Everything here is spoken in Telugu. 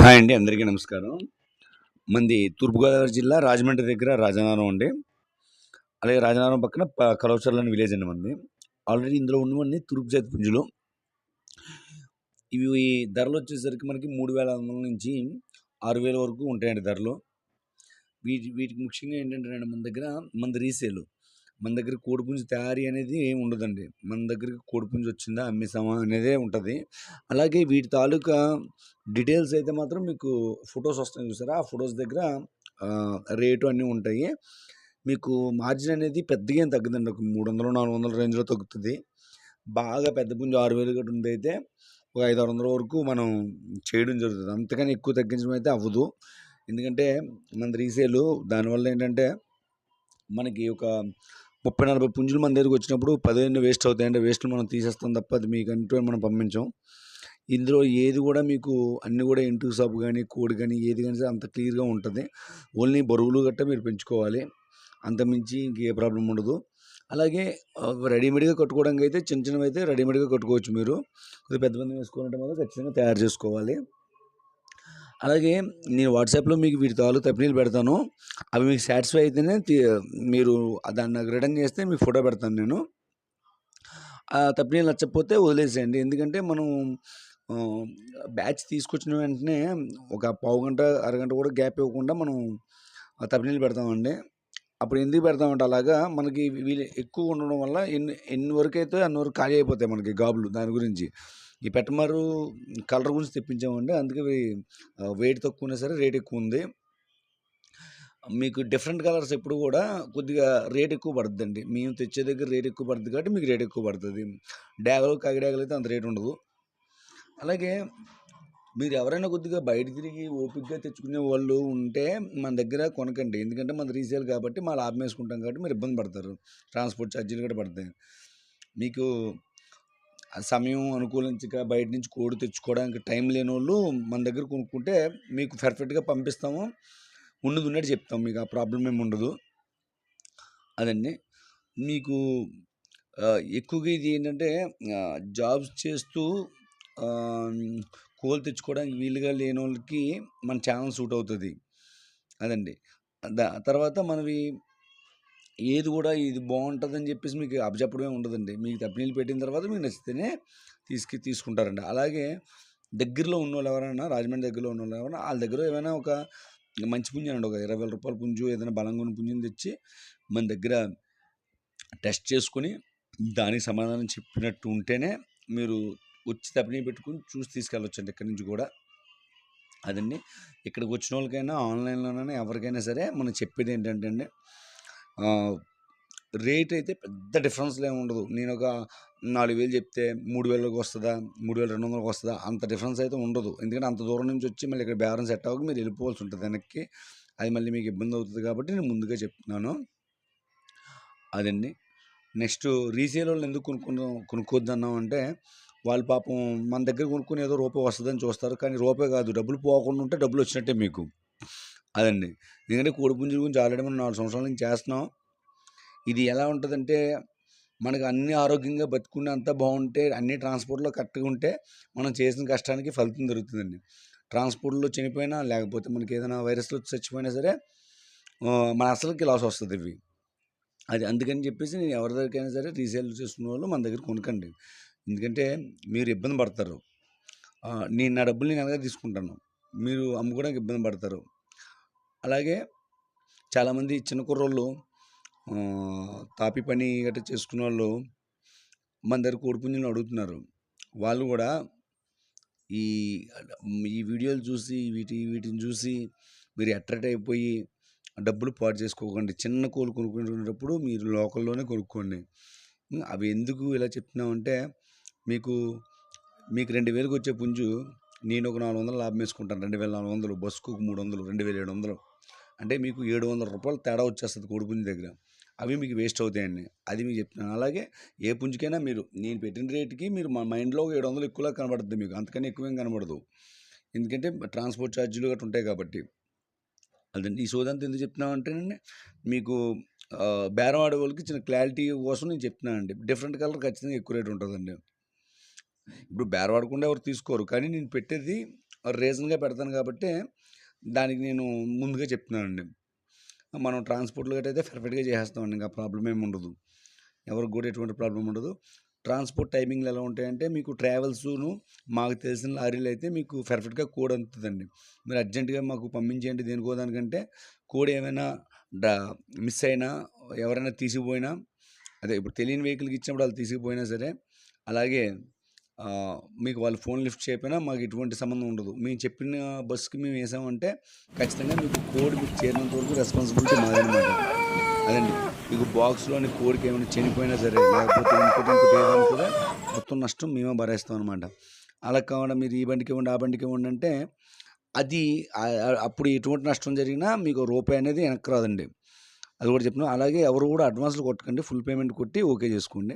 హాయ్ అండి అందరికీ నమస్కారం. మంది తూర్పుగోదావరి జిల్లా రాజమండ్రి దగ్గర రాజనారం అండి. అలాగే రాజనారం పక్కన కలవచర్లని విలేజ్ అండి మంది ఆల్రెడీ ఇందులో ఉన్నవన్నీ తూర్పు జాతి పుంజులు. ఇవి ధరలు వచ్చేసరికి మనకి మూడు వేల ఐదు వందల నుంచి ఆరు వేల వరకు ఉంటాయండి ధరలు. వీటి వీటికి ముఖ్యంగా ఏంటంటే మన దగ్గర మన రీసేలు. మన దగ్గర కోడిపుంజు తయారీ అనేది ఏమి ఉండదండి. మన దగ్గరికి కోడిపుంజు వచ్చిందా అమ్మేసామా అనేదే ఉంటుంది. అలాగే వీటి తాలూకా డీటెయిల్స్ అయితే మాత్రం మీకు ఫొటోస్ వస్తాయి చూసారా? ఆ ఫొటోస్ దగ్గర రేటు అన్నీ ఉంటాయి. మీకు మార్జిన్ అనేది పెద్దగా ఏం తగ్గదండి. ఒక మూడు వందలు నాలుగు వందల రేంజ్లో తగ్గుతుంది. బాగా పెద్ద పుంజు ఆరు వేలు గట్టు ఉంది అయితే ఒక ఐదు ఆరు వందల వరకు మనం చేయడం జరుగుతుంది. అంతకని ఎక్కువ తగ్గించడం అయితే అవ్వదు. ఎందుకంటే మన రీసేలు దానివల్ల ఏంటంటే మనకి ఒక ముప్పై నలభై పుంజులు మన దగ్గరికి వచ్చినప్పుడు పదిహేను వేస్ట్ అవుతాయి అంటే వేస్ట్ మనం తీసేస్తాం తప్ప అది మీకు అంటూ మనం పంపించాం. ఇందులో ఏది కూడా మీకు అన్నీ కూడా ఇంటూ సబ్బు కానీ కోడి కానీ ఏది కానీ సరే అంత క్లియర్గా ఉంటుంది. ఓన్లీ బరువులు గట్ట మీరు పెంచుకోవాలి. అంతమించి ఇంకే ప్రాబ్లం ఉండదు. అలాగే రెడీమేడ్గా కట్టుకోవడానికి అయితే చిన్న చిన్నవి అయితే రెడీమేడ్గా కట్టుకోవచ్చు మీరు. కొద్దిగా పెద్ద మంది వేసుకున్నట్టు మాత్రం ఖచ్చితంగా తయారు చేసుకోవాలి. అలాగే నేను వాట్సాప్లో మీకు వీటి తాలూకు తప్పినీళ్ళు పెడతాను. అవి మీకు సాటిస్ఫై అయితేనే మీరు దాన్ని నాకు రిటర్న్ చేస్తే మీకు ఫోటో పెడతాను నేను. ఆ తప్పినీళ్ళు నచ్చకపోతే వదిలేసేయండి. ఎందుకంటే మనం బ్యాచ్ తీసుకొచ్చిన వెంటనే ఒక పావు గంట అరగంట కూడా గ్యాప్ ఇవ్వకుండా మనం ఆ తప్పినీళ్ళు పెడతామండి. అప్పుడు ఎందుకు పెడతామంటే అలాగా మనకి వీళ్ళు ఎక్కువ ఉండడం వల్ల ఎన్ని ఎన్ని వరకు అయితే అన్ని వరకు ఖాళీ అయిపోతాయి మనకి గాబులు దాని గురించి. ఈ పెట్టమారు కలర్ గురించి తెప్పించామండి. అందుకే వెయిట్ తక్కువ ఉన్నా సరే రేట్ ఎక్కువ ఉంది మీకు డిఫరెంట్ కలర్స్ ఎప్పుడు కూడా కొద్దిగా రేట్ ఎక్కువ పడుతుందండి మేము తెచ్చే దగ్గర రేట్ ఎక్కువ పడుతుంది కాబట్టి మీకు రేట్ ఎక్కువ పడుతుంది. డ్యాగలు కాకిడాగలు అయితే అంత రేట్ ఉండదు. అలాగే మీరు ఎవరైనా కొద్దిగా బయట తిరిగి ఓపికగా తెచ్చుకునే వాళ్ళు ఉంటే మన దగ్గర కొనకండి. ఎందుకంటే మన రీసేల్ కాబట్టి మా లాభం వేసుకుంటాం కాబట్టి మీరు ఇబ్బంది పడతారు. ట్రాన్స్పోర్ట్ ఛార్జీలు కూడా పడతాయి. మీకు సమయం అనుకూలించక బయట నుంచి కోడి తెచ్చుకోవడానికి టైం లేని వాళ్ళు మన దగ్గర కొనుక్కుంటే మీకు పర్ఫెక్ట్గా పంపిస్తాము. ఉన్నది ఉన్నట్టు చెప్తాం మీకు ఆ ప్రాబ్లం ఏమి ఉండదు. అదండి. మీకు ఎక్కువగా ఇది ఏంటంటే జాబ్స్ చేస్తూ కోల్ తెచ్చుకోవడానికి వీలుగా లేని వాళ్ళకి మన ఛానల్ సూట్ అవుతుంది. అదండి. దా తర్వాత మనవి ఏది కూడా ఇది బాగుంటుందని చెప్పేసి మీకు అప్పచెప్పడమే ఉండదండి. మీకు తప్పినీళ్ళు పెట్టిన తర్వాత మీకు నచ్చితేనే తీసుకు తీసుకుంటారండి. అలాగే దగ్గరలో ఉన్న వాళ్ళు ఎవరైనా రాజమండ్రి దగ్గరలో ఉన్న వాళ్ళు ఎవరైనా వాళ్ళ దగ్గర ఏమైనా ఒక మంచి పుంజు అండి ఒక ఇరవై వేల రూపాయల పుంజు ఏదైనా బలంగా ఉన్న పుంజుని తెచ్చి మన దగ్గర టెస్ట్ చేసుకుని దానికి సమాధానం చెప్పినట్టు ఉంటేనే మీరు వచ్చి తప్పినీ పెట్టుకుని చూసి తీసుకెళ్ళొచ్చండి ఇక్కడి నుంచి కూడా. అదండి. ఇక్కడికి వచ్చిన వాళ్ళకైనా ఆన్లైన్లోనైనా ఎవరికైనా సరే మనం చెప్పేది ఏంటంటే అండి రేట్ అయితే పెద్ద డిఫరెన్స్లో ఏమి ఉండదు. నేను ఒక నాలుగు వేలు చెప్తే మూడు వేలకు వస్తుందా? మూడు వేల రెండు వందలకు వస్తుందా? అంత డిఫరెన్స్ అయితే ఉండదు. ఎందుకంటే అంత దూరం నుంచి వచ్చి మళ్ళీ ఇక్కడ బేరం సెట్ అవ్వక మీరు వెళ్ళిపోవాల్సి ఉంటుంది వెనక్కి. అది మళ్ళీ మీకు ఇబ్బంది అవుతుంది కాబట్టి నేను ముందుగా చెప్తున్నాను. అదండి. నెక్స్ట్ రీసేల్ వాళ్ళు ఎందుకు కొనుక్కుందాం కొనుక్కోద్దన్నాం అంటే వాళ్ళు పాపం మన దగ్గర కొనుక్కుని ఏదో రూపాయి వస్తుందని చూస్తారు. కానీ రూపాయి కాదు. డబ్బులు పోకుండా ఉంటే డబ్బులు వచ్చినట్టే మీకు. అదండి. ఎందుకంటే కోడి పుంజుల గురించి ఆల్రెడీ మనం నాలుగు సంవత్సరాల నుంచి చేస్తున్నాం. ఇది ఎలా ఉంటుందంటే మనకు అన్ని ఆరోగ్యంగా బతుకుని అంతా బాగుంటే అన్ని ట్రాన్స్పోర్ట్లో కరెక్ట్గా ఉంటే మనం చేసిన కష్టానికి ఫలితం దొరుకుతుందండి. ట్రాన్స్పోర్ట్లో చనిపోయినా లేకపోతే మనకి ఏదైనా వైరస్లో చచ్చిపోయినా సరే మన అసలుకి లాస్ వస్తుంది ఇవి. అది అందుకని చెప్పేసి నేను ఎవరి దగ్గరైనా సరే రీసేల్ చేసుకున్న వాళ్ళు మన దగ్గర కొనకండి. ఎందుకంటే మీరు ఇబ్బంది పడతారు. నేను నా డబ్బులు నేను అలాగే తీసుకుంటాను. మీరు అమ్ముకోవడానికి ఇబ్బంది పడతారు. అలాగే చాలామంది చిన్న కుర్రోళ్ళు తాపి పని గట్రా చేసుకునే వాళ్ళు మన దగ్గర కోడిపుంజులను అడుగుతున్నారు. వాళ్ళు కూడా ఈ ఈ వీడియోలు చూసి వీటి వీటిని చూసి మీరు అట్రాక్ట్ అయిపోయి డబ్బులు పాటు చేసుకోకండి. చిన్న కోళ్ళు కొనుక్కునేటప్పుడు మీరు లోకల్లోనే కొనుక్కోండి. అవి ఎందుకు ఇలా చెప్తున్నామంటే మీకు మీకు రెండు వేలకు వచ్చే పుంజు నేను ఒక నాలుగు వందలు లాభం వేసుకుంటాను. రెండు వేల నాలుగు వందలు బస్సుకు ఒక మూడు వందలు రెండు వేల ఏడు వందలు. అంటే మీకు ఏడు వందల రూపాయలు తేడా వచ్చేస్తుంది కోడిపుంజు దగ్గర. అవి మీకు వేస్ట్ అవుతాయండి. అది మీకు చెప్తున్నాను. అలాగే ఏ పుంజుకైనా మీరు నేను పెట్టిన రేటుకి మీరు మా మైండ్లో ఏడు వందలు ఎక్కువలా కనబడుతుంది మీకు. అంతకన్నా ఎక్కువేం కనబడదు. ఎందుకంటే ట్రాన్స్పోర్ట్ ఛార్జీలు గట్రా ఉంటాయి కాబట్టి. అదండి ఈ సోదంతా ఎందుకు చెప్తున్నామంటే మీకు బేరం ఆడే వాళ్ళకి చిన్న క్లారిటీ కోసం నేను చెప్తున్నానండి డిఫరెంట్ కలర్ ఖచ్చితంగా ఎక్కువ రేట్ ఉంటుందండి. ఇప్పుడు బేరం ఆడకుండా ఎవరు తీసుకోరు. కానీ నేను పెట్టేది రీజన్‌గా పెడతాను కాబట్టి దానికి నేను ముందుగా చెప్తున్నానండి. మనం ట్రాన్స్‌పోర్ట్‌లో గట్టయితే పర్ఫెక్ట్‌గా చేసేస్తామండి. ఇంకా ప్రాబ్లం ఏమి ఉండదు. ఎవరికి కూడా ఎటువంటి ప్రాబ్లం ఉండదు. ట్రాన్స్‌పోర్ట్ టైమింగ్‌లు ఎలా ఉంటాయంటే, మీకు ట్రావెల్స్ను మాకు తెలిసిన లారీలు అయితే మీకు పర్ఫెక్ట్‌గా కోడ్ అందుతుందండి మీరు అర్జెంట్‌గా మాకు పంపించేయండి దేనికో దానికంటే, కోడ్ ఏమైనా డా మిస్ అయినా, ఎవరైనా తీసిపోయినా అదే ఇప్పుడు తెలియని వెహికల్‌కి ఇచ్చినప్పుడు వాళ్ళు తీసుకుపోయినా సరే, అలాగే మీకు వాళ్ళు ఫోన్ లిఫ్ట్ చేయకపోయినా మాకు ఎటువంటి సంబంధం ఉండదు. మేము చెప్పిన బస్‌కి మేము వేసామంటే ఖచ్చితంగా మీకు కోడ్ మీకు చేరినంత వరకు రెస్పాన్సిబిలిటీ మాదనమాట. అదండి. మీకు బాక్స్‌లోని కోడ్‌కి ఏమైనా చనిపోయినా సరే, లేకపోతే ఇంకోటి, ఇంకోటి ఏదైనా కూడా మొత్తం నష్టం మేమే భరేస్తాం అనమాట అలా కాకుండా మీరు ఈ బండికి ఇవ్వండి, ఆ బండికి ఇవ్వండి అంటే, అది అప్పుడు ఎటువంటి నష్టం జరిగినా మీకు రూపాయి అనేది వెనక్కి రాదండి. అది కూడా చెప్తున్నాను. అలాగే ఎవరు కూడా అడ్వాన్స్‌లు కొట్టకండి. ఫుల్ పేమెంట్ కొట్టి ఓకే చేసుకోండి.